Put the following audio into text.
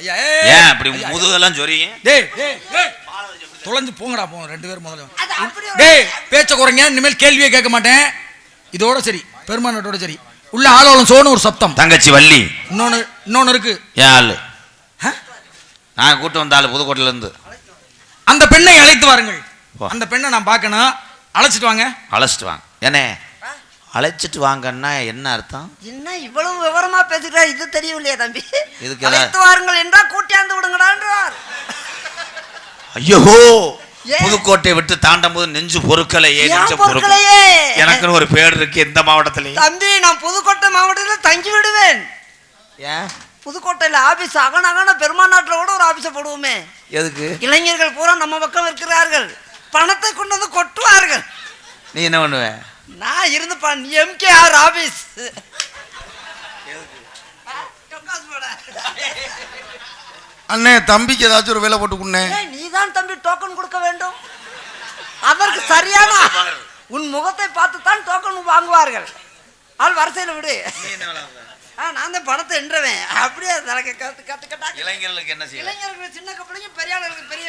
ஐயா ஏன் அப்படி முதுகெல்லாம் சொரியும் டேய். தொலைஞ்சு போங்கடா போங்க ரெண்டு பேரும் முதல்ல. டேய் பேச்ச குறைங்க இனிமேல் கேள்வியே கேட்க மாட்டேன். இதோட சரி பெருமானோட சரி. உள்ள ஆளோളം சோன்னு ஒரு சப்தம். தங்கச்சி வள்ளி. இன்னொன்னு இன்னொன்னு இருக்கு. ஏன் ஆளு? நான் கூட்டு வந்த ஆளு புதுக்கோட்டையில இருந்து. அந்த பெண்ணை அழைத்து வாருங்கள். அந்த பெண்ணை நான் பார்க்கணும். அழைச்சிட்டு வாங்க. அழைச்சிட்டு வாங்க. ஏனே அழைச்சிட்டு வாங்கன்னா என்ன அர்த்தம்? என்ன இவ்வளவு விவரமா பேசுகிறா இது தெரியவில்லையா தம்பி. இதுக்கு அழைத்து வாருங்கள் என்றா கூட்டியாந்து விடுங்கடான்றார். ஐயோ? புதுக்கோட்டை விட்டு தாண்டும் போது நெஞ்சு பொருட்களை ஏன் நெஞ்ச பொருட்களையே எனக்குன்னு ஒரு பேர் இருக்கு இந்த மாவட்டத்திலேயே தம்பி நான் புதுக்கோட்டை மாவட்டத்தில் தங்கி விடுவேன். ஏன்? புதுக்கோட்டையில் ஆபீஸ் அகனகன பெருமாநாட்டில் கூட ஒரு ஆபீஸை போடுவோமே. எதுக்கு? இளைஞர்கள் பூரா நம்ம பக்கம் இருக்கிறார்கள். பணத்தை கொண்டு வந்து கொட்டுவார்கள். நீ என்ன பண்ணுவ? நான் இருந்து எம்கேஆர் ஆபீஸ் அண்ணே தம்பிக்கு ஏதாச்சும் ஒரு வேலை போட்டு கொடுண்ணே. நீதான் தம்பி டோக்கன் கொடுக்க வேண்டும். அதற்கு சரியான உன் முகத்தை பார்த்து தான் டோக்கன் வாங்குவார்கள். ஆள் வரிசையில் விடு. ஆ நான் தான் பணத்தை என்றவேன். அப்படியே கத்து கத்து கட்டா இளைஞர்களுக்கு என்ன செய்யலாம் இளைஞர்களுக்கு சின்ன கப்பலையும் பெரிய ஆளுகளுக்கு பெரிய